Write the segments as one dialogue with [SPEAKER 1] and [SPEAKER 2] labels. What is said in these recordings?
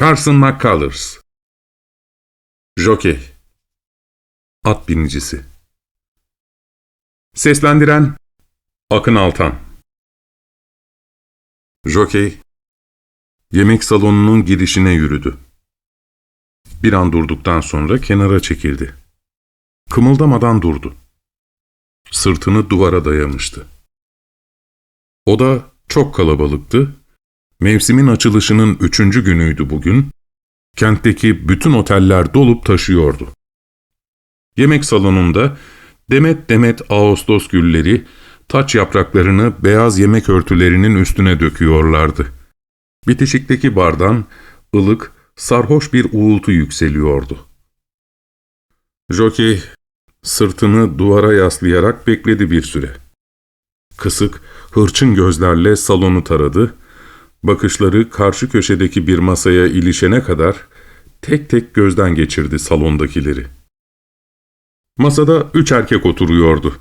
[SPEAKER 1] Carson McCullers Jockey At binicisi Seslendiren Akın Altan Jockey Yemek salonunun girişine yürüdü. Bir an durduktan sonra kenara çekildi. Kımıldamadan durdu. Sırtını duvara dayamıştı. Oda çok kalabalıktı. Mevsimin açılışının üçüncü günüydü bugün. Kentteki bütün oteller dolup taşıyordu. Yemek salonunda demet demet ağustos gülleri taç yapraklarını beyaz yemek örtülerinin üstüne döküyorlardı. Bitişikteki bardan ılık, sarhoş bir uğultu yükseliyordu. Jockey sırtını duvara yaslayarak bekledi bir süre. Kısık, hırçın gözlerle salonu taradı, bakışları karşı köşedeki bir masaya ilişene kadar tek tek gözden geçirdi salondakileri. Masada üç erkek oturuyordu.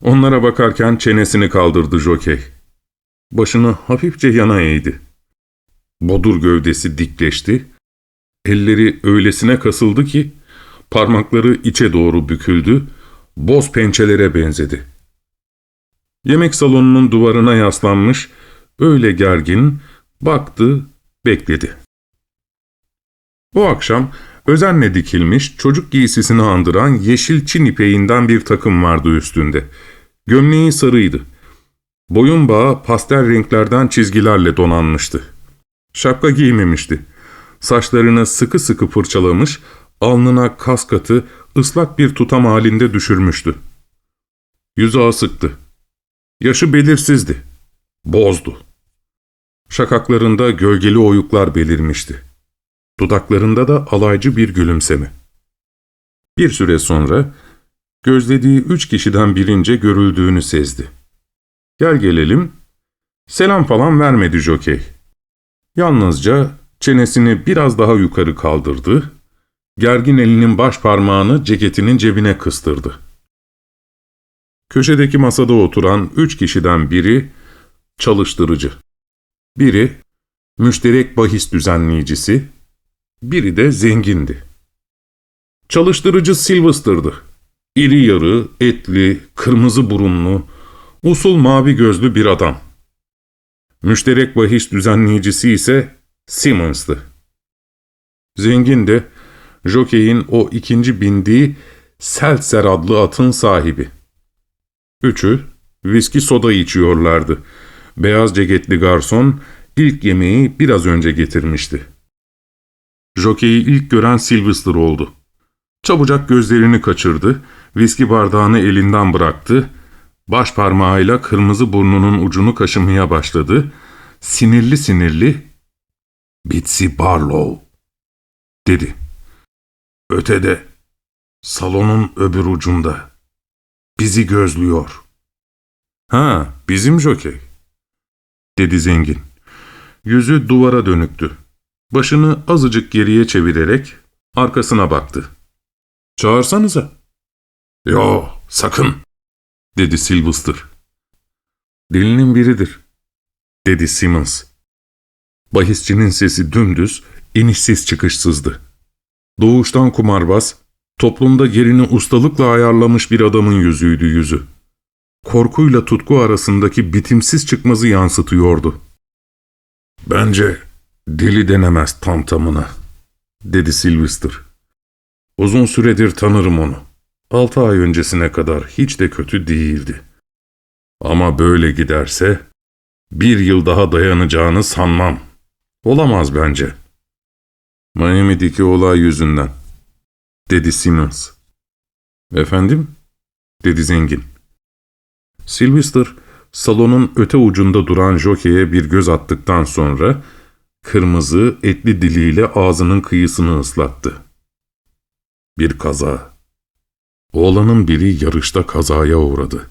[SPEAKER 1] Onlara bakarken çenesini kaldırdı Jockey. Başını hafifçe yana eğdi. Bodur gövdesi dikleşti. Elleri öylesine kasıldı ki parmakları içe doğru büküldü, boz pençelere benzedi. Yemek salonunun duvarına yaslanmış, öyle gergin, baktı, bekledi. Bu akşam özenle dikilmiş, çocuk giysisini andıran yeşil çin ipeğinden bir takım vardı üstünde. Gömleği sarıydı. Boyun bağı pastel renklerden çizgilerle donanmıştı. Şapka giymemişti. Saçlarını sıkı sıkı fırçalamış, alnına kaskatı ıslak bir tutam halinde düşürmüştü. Yüzü asıktı. Yaşı belirsizdi. Bozdu. Şakaklarında gölgeli oyuklar belirmişti. Dudaklarında da alaycı bir gülümseme. Bir süre sonra gözlediği üç kişiden birince görüldüğünü sezdi. Gel gelelim, selam falan vermedi jokey. Yalnızca çenesini biraz daha yukarı kaldırdı, gergin elinin baş parmağını ceketinin cebine kıstırdı. Köşedeki masada oturan üç kişiden biri çalıştırıcı, biri müşterek bahis düzenleyicisi, biri de zengindi. Çalıştırıcı Sylvester'dı. İri yarı, etli, kırmızı burunlu, usul mavi gözlü bir adam. Müşterek bahis düzenleyicisi ise Simmons'tı. Zengin de Jockey'in o ikinci bindiği Seltzer adlı atın sahibi. Üçü viski soda içiyorlardı. Beyaz ceketli garson ilk yemeği biraz önce getirmişti. Jockey'i ilk gören Sylvester oldu. Çabucak gözlerini kaçırdı, viski bardağını elinden bıraktı, baş parmağıyla kırmızı burnunun ucunu kaşımaya başladı, sinirli sinirli ''Bitsy Barlow'' dedi. Ötede, salonun öbür ucunda. Bizi gözlüyor. Ha, bizim jokey, dedi zengin. Yüzü duvara dönüktü. Başını azıcık geriye çevirerek arkasına baktı. Çağırsanıza. Yo, sakın, dedi Sylvester. Dilinin biridir, dedi Simmons. Bahisçinin sesi dümdüz, inişsiz çıkışsızdı. Doğuştan kumarbaz, toplumda yerini ustalıkla ayarlamış bir adamın yüzüydü yüzü. Korkuyla tutku arasındaki bitimsiz çıkmazı yansıtıyordu. ''Bence deli denemez tam tamına.'' dedi Sylvester. ''Uzun süredir tanırım onu. Altı ay öncesine kadar hiç de kötü değildi. Ama böyle giderse bir yıl daha dayanacağını sanmam. Olamaz bence.'' Miami'deki olay yüzünden, dedi Simmons. Efendim? dedi zengin. Sylvester, salonun öte ucunda duran jokeye bir göz attıktan sonra, kırmızı, etli diliyle ağzının kıyısını ıslattı. Bir kaza. Oğlanın biri yarışta kazaya uğradı.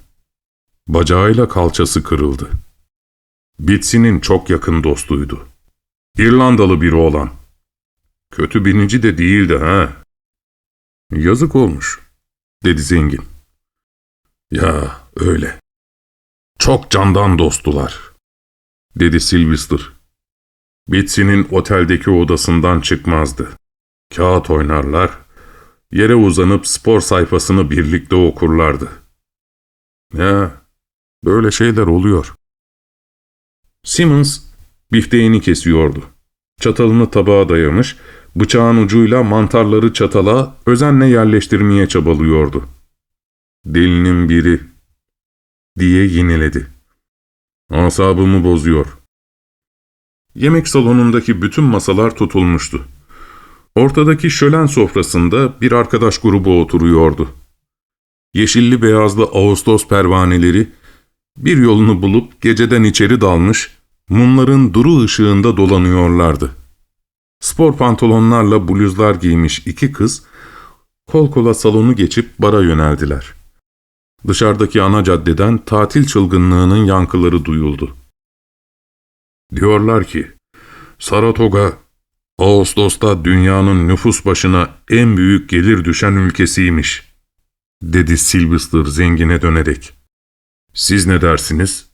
[SPEAKER 1] Bacağıyla kalçası kırıldı. Bitsy'nin çok yakın dostuydu. İrlandalı bir oğlan. Kötü binici de değildi ha. Yazık olmuş, dedi zengin. Ya öyle. Çok candan dostular, dedi Sylvester. Betsy'nin oteldeki odasından çıkmazdı. Kağıt oynarlar, yere uzanıp spor sayfasını birlikte okurlardı. Ya, böyle şeyler oluyor. Simmons bifteğini kesiyordu. Çatalını tabağa dayamış, bıçağın ucuyla mantarları çatala özenle yerleştirmeye çabalıyordu. Delinin biri diye yineledi. Asabımı bozuyor. Yemek salonundaki bütün masalar tutulmuştu. Ortadaki şölen sofrasında bir arkadaş grubu oturuyordu. Yeşilli beyazlı Ağustos pervaneleri bir yolunu bulup geceden içeri dalmış, mumların duru ışığında dolanıyorlardı. Spor pantolonlarla bluzlar giymiş iki kız, kol kola salonu geçip bara yöneldiler. Dışarıdaki ana caddeden tatil çılgınlığının yankıları duyuldu. Diyorlar ki, Saratoga, Ağustos'ta dünyanın nüfus başına en büyük gelir düşen ülkesiymiş, dedi Sylvester zengine dönerek. Siz ne dersiniz?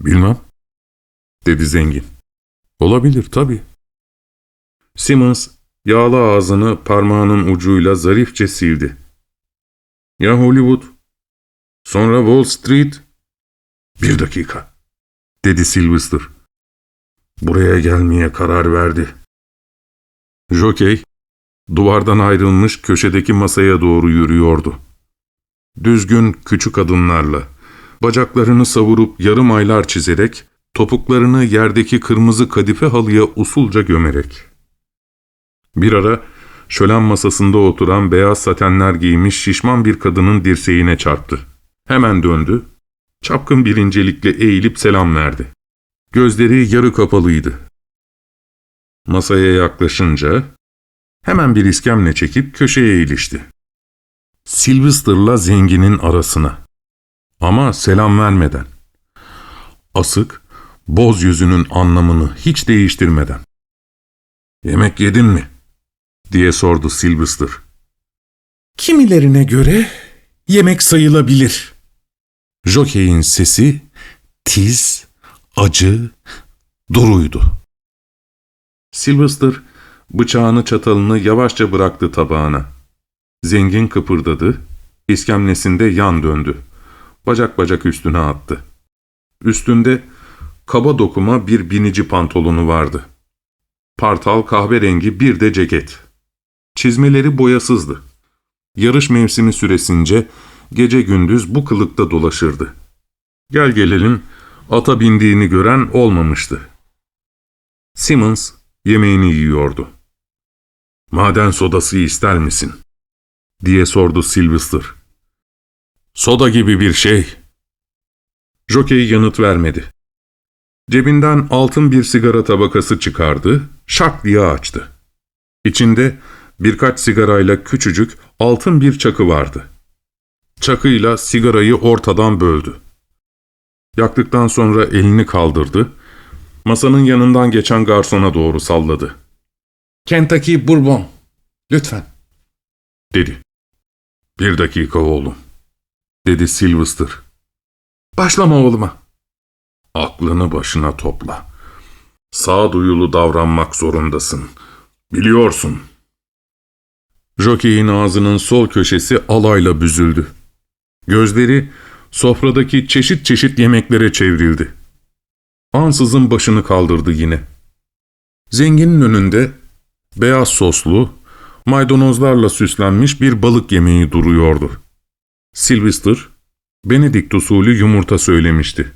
[SPEAKER 1] Bilmem, dedi zengin. Olabilir tabii. Simmons, yağlı ağzını parmağının ucuyla zarifçe sildi. Ya Hollywood? Sonra Wall Street? Bir dakika, dedi Sylvester. Buraya gelmeye karar verdi. Jockey, duvardan ayrılmış köşedeki masaya doğru yürüyordu. Düzgün küçük adımlarla, bacaklarını savurup yarım aylar çizerek, topuklarını yerdeki kırmızı kadife halıya usulca gömerek. Bir ara şölen masasında oturan beyaz satenler giymiş şişman bir kadının dirseğine çarptı. Hemen döndü, çapkın bir incelikle eğilip selam verdi. Gözleri yarı kapalıydı. Masaya yaklaşınca hemen bir iskemle çekip köşeye ilişti. Sylvester'la zenginin arasına. Ama selam vermeden. Asık, boz yüzünün anlamını hiç değiştirmeden. ''Yemek yedin mi?'' diye sordu Sylvester.
[SPEAKER 2] Kimilerine göre yemek sayılabilir.
[SPEAKER 1] Jockey'in sesi tiz, acı, duruydu. Sylvester bıçağını çatalını yavaşça bıraktı tabağına. Zengin kıpırdadı, iskemlesinde yan döndü. Bacak bacak üstüne attı. Üstünde kaba dokuma bir binici pantolonu vardı. Partal kahverengi bir de ceket. Çizmeleri boyasızdı. Yarış mevsimi süresince gece gündüz bu kılıkta dolaşırdı. Gel gelelim ata bindiğini gören olmamıştı. Simmons yemeğini yiyordu. ''Maden sodası ister misin?'' diye sordu Sylvester. ''Soda gibi bir şey.'' Jockey yanıt vermedi. Cebinden altın bir sigara tabakası çıkardı, şak diye açtı. İçinde birkaç sigarayla küçücük altın bir çakı vardı. Çakıyla sigarayı ortadan böldü. Yaktıktan sonra elini kaldırdı, masanın yanından geçen garsona doğru salladı.
[SPEAKER 2] Kentucky Bourbon. Lütfen.
[SPEAKER 1] Dedi. Bir dakika oğlum, dedi Sylvester.
[SPEAKER 2] Başlama oğluma.
[SPEAKER 1] Aklını başına topla. Sağduyulu davranmak zorundasın. Biliyorsun. Jockey'in ağzının sol köşesi alayla büzüldü. Gözleri sofradaki çeşit çeşit yemeklere çevrildi. Ansızın başını kaldırdı yine. Zenginin önünde beyaz soslu, maydanozlarla süslenmiş bir balık yemeği duruyordu. Sylvester, Benedikt usulü yumurta söylemişti.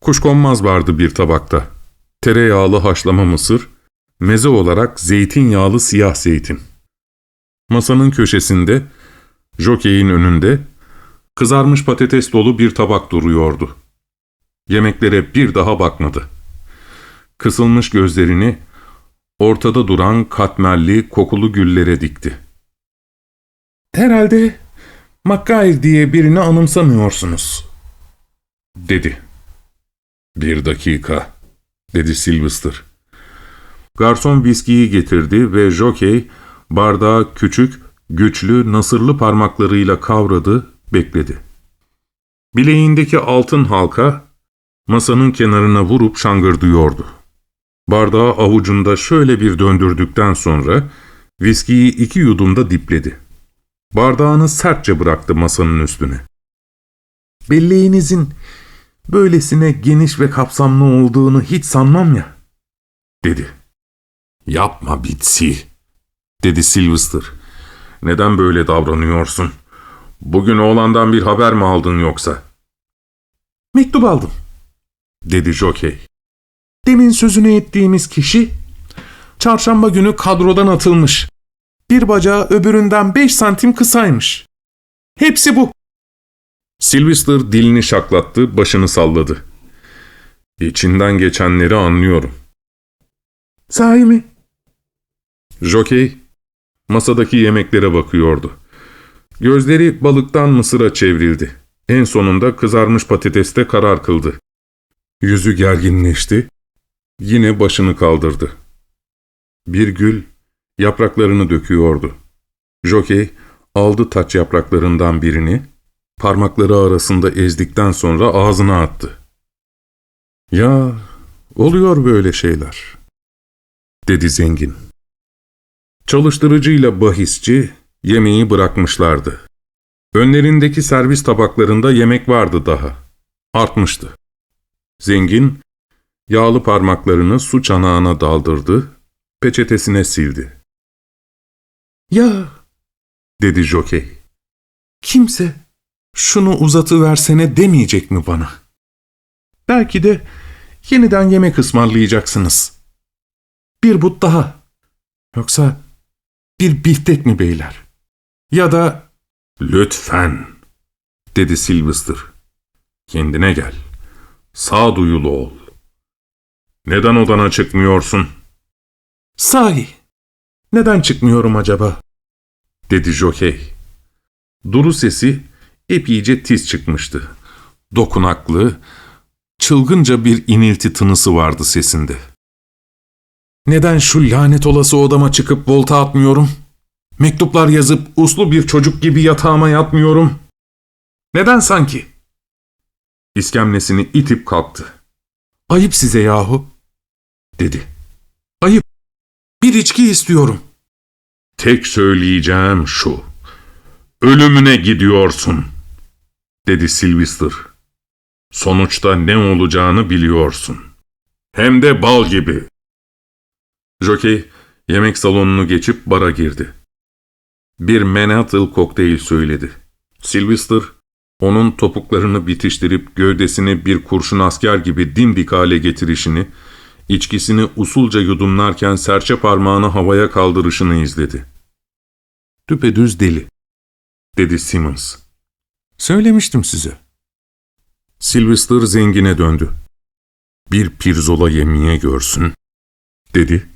[SPEAKER 1] Kuşkonmaz vardı bir tabakta. Tereyağlı haşlama mısır, meze olarak zeytinyağlı siyah zeytin. Masanın köşesinde, jokeyin önünde, kızarmış patates dolu bir tabak duruyordu. Yemeklere bir daha bakmadı. Kısılmış gözlerini ortada duran katmerli kokulu güllere dikti.
[SPEAKER 2] Herhalde Mackay diye birini anımsamıyorsunuz.
[SPEAKER 1] Dedi. Bir dakika, dedi Sylvester. Garson viskiyi getirdi ve jokey bardağı küçük, güçlü, nasırlı parmaklarıyla kavradı, bekledi. Bileğindeki altın halka masanın kenarına vurup şangırdıyordu. Bardağı avucunda şöyle bir döndürdükten sonra viskiyi iki yudumda dipledi. Bardağını sertçe bıraktı masanın üstüne.
[SPEAKER 2] Belleğinizin böylesine geniş ve kapsamlı olduğunu hiç sanmam ya.
[SPEAKER 1] dedi. Yapma bitsi, dedi Sylvester. Neden böyle davranıyorsun? Bugün oğlandan bir haber mi aldın yoksa?
[SPEAKER 2] Mektup aldım.
[SPEAKER 1] dedi Jockey.
[SPEAKER 2] Demin sözünü ettiğimiz kişi çarşamba günü kadrodan atılmış. Bir bacağı öbüründen 5 santim kısaymış. Hepsi bu.
[SPEAKER 1] Sylvester dilini şaklattı, başını salladı. İçinden geçenleri anlıyorum.
[SPEAKER 2] Sahi mi?
[SPEAKER 1] Jockey, masadaki yemeklere bakıyordu. Gözleri balıktan mısıra çevrildi. En sonunda kızarmış patateste karar kıldı. Yüzü gerginleşti. Yine başını kaldırdı. Bir gül yapraklarını döküyordu. Jockey aldı taç yapraklarından birini, parmakları arasında ezdikten sonra ağzına attı. ''Ya, oluyor böyle şeyler.'' dedi zengin. Çalıştırıcıyla bahisçi yemeği bırakmışlardı. Önlerindeki servis tabaklarında yemek vardı daha. Artmıştı. Zengin, yağlı parmaklarını su çanağına daldırdı, peçetesine sildi.
[SPEAKER 2] Ya
[SPEAKER 1] Dedi jokey.
[SPEAKER 2] kimse şunu uzatıversene demeyecek mi bana? Belki de yeniden yemek ısmarlayacaksınız. Bir but daha. Yoksa bir biftek mi beyler? Ya da
[SPEAKER 1] Lütfen, dedi Sylvester. Kendine gel. Sağduyulu ol. Neden odana çıkmıyorsun?
[SPEAKER 2] sahi neden çıkmıyorum acaba?
[SPEAKER 1] dedi jokey. Duru sesi epeyce tiz çıkmıştı. Dokunaklı, çılgınca bir inilti tınısı vardı sesinde.
[SPEAKER 2] Neden şu lanet olası odama çıkıp volta atmıyorum? Mektuplar yazıp uslu bir çocuk gibi yatağıma yatmıyorum. Neden sanki?
[SPEAKER 1] İskemlesini itip kalktı,
[SPEAKER 2] Ayıp size yahu.
[SPEAKER 1] dedi.
[SPEAKER 2] Ayıp. Bir içki istiyorum.
[SPEAKER 1] Tek söyleyeceğim şu. Ölümüne gidiyorsun, dedi Sylvester. Sonuçta ne olacağını biliyorsun. Hem de bal gibi. Jockey yemek salonunu geçip bara girdi. Bir Manhattan kokteyl söyledi. Sylvester onun topuklarını bitiştirip gövdesini bir kurşun asker gibi dimdik hale getirişini, içkisini usulca yudumlarken serçe parmağını havaya kaldırışını izledi. Düpedüz deli, dedi Simmons.
[SPEAKER 2] Söylemiştim size.
[SPEAKER 1] Sylvester zengine döndü. Bir pirzola yemeye görsün, dedi.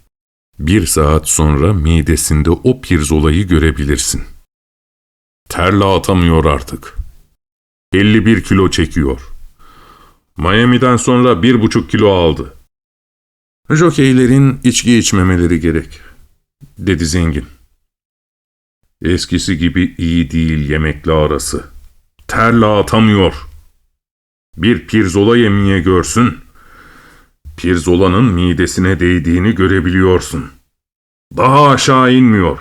[SPEAKER 1] Bir saat sonra midesinde o pirzolayı görebilirsin. Terle atamıyor artık. 51 kilo çekiyor. Miami'den sonra bir buçuk kilo aldı. Jokeylerin içki içmemeleri gerek, dedi zengin. Eskisi gibi iyi değil yemekle arası. Terle atamıyor. Bir pirzola yemeye görsün, pirzolanın midesine değdiğini görebiliyorsun. Daha aşağı inmiyor.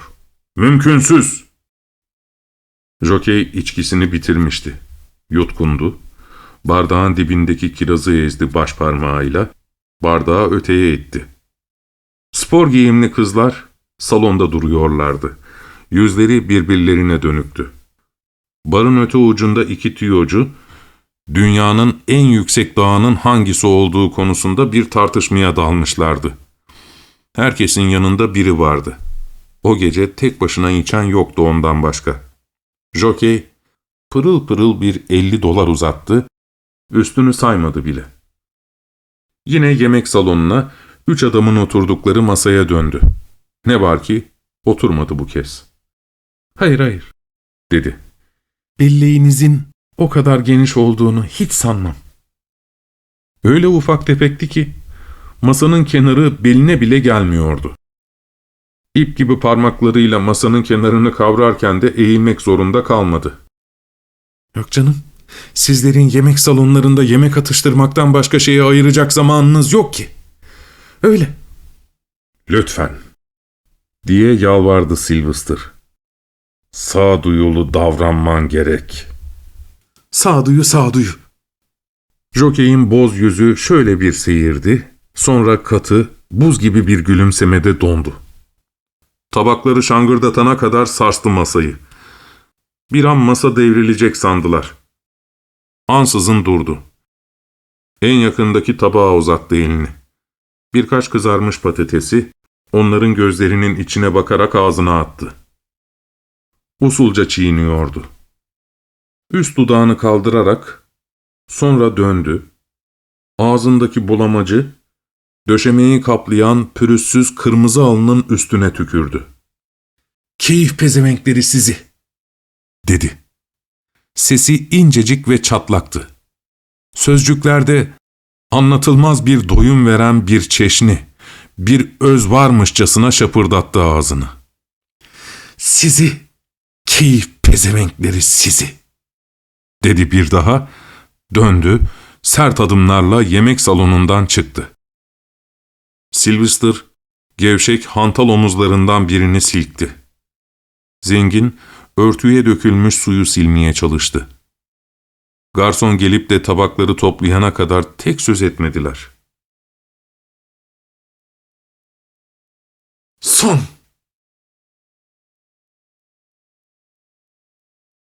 [SPEAKER 1] Mümkünsüz. Jokey içkisini bitirmişti. Yutkundu. Bardağın dibindeki kirazı ezdi baş parmağıyla. Bardağı öteye itti. Spor giyimli kızlar salonda duruyorlardı. Yüzleri birbirlerine dönüktü. Barın öte ucunda iki tüyocu, dünyanın en yüksek dağının hangisi olduğu konusunda bir tartışmaya dalmışlardı. Herkesin yanında biri vardı. O gece tek başına içen yoktu ondan başka. Jockey pırıl pırıl bir 50 dolar uzattı, üstünü saymadı bile. Yine yemek salonuna üç adamın oturdukları masaya döndü. Ne var ki oturmadı bu kez.
[SPEAKER 2] Hayır hayır.
[SPEAKER 1] Dedi.
[SPEAKER 2] Belleğinizin o kadar geniş olduğunu hiç sanmam.
[SPEAKER 1] Öyle ufak tefekti ki masanın kenarı beline bile gelmiyordu. İp gibi parmaklarıyla masanın kenarını kavrarken de eğilmek zorunda kalmadı.
[SPEAKER 2] Yok canım. Sizlerin yemek salonlarında yemek atıştırmaktan başka şeye ayıracak zamanınız yok ki. Öyle.
[SPEAKER 1] Lütfen, diye yalvardı Sylvester. Sağduyulu davranman gerek.
[SPEAKER 2] Sağduyu sağduyu.
[SPEAKER 1] Jockey'in boz yüzü şöyle bir seyirdi, sonra katı, buz gibi bir gülümsemede dondu. Tabakları şangırdatana kadar sarstı masayı. Bir an masa devrilecek sandılar. Ansızın durdu. En yakındaki tabağa uzattı elini. Birkaç kızarmış patatesi, onların gözlerinin içine bakarak ağzına attı. Usulca çiğniyordu. Üst dudağını kaldırarak, sonra döndü. Ağzındaki bulamacı, döşemeyi kaplayan pürüzsüz kırmızı alnın üstüne tükürdü.
[SPEAKER 2] Keyif pezevenkleri sizi, dedi. Sesi incecik ve çatlaktı. Sözcüklerde anlatılmaz bir doyum veren bir çeşni, bir öz varmışçasına şapırdattı ağzını. Sizi, keyif pezevenkleri sizi, dedi bir daha, döndü, sert adımlarla yemek salonundan çıktı.
[SPEAKER 1] Sylvester, gevşek hantal omuzlarından birini silkti. Zengin, örtüye dökülmüş suyu silmeye çalıştı. Garson gelip de tabakları toplayana kadar tek söz etmediler.
[SPEAKER 2] Son!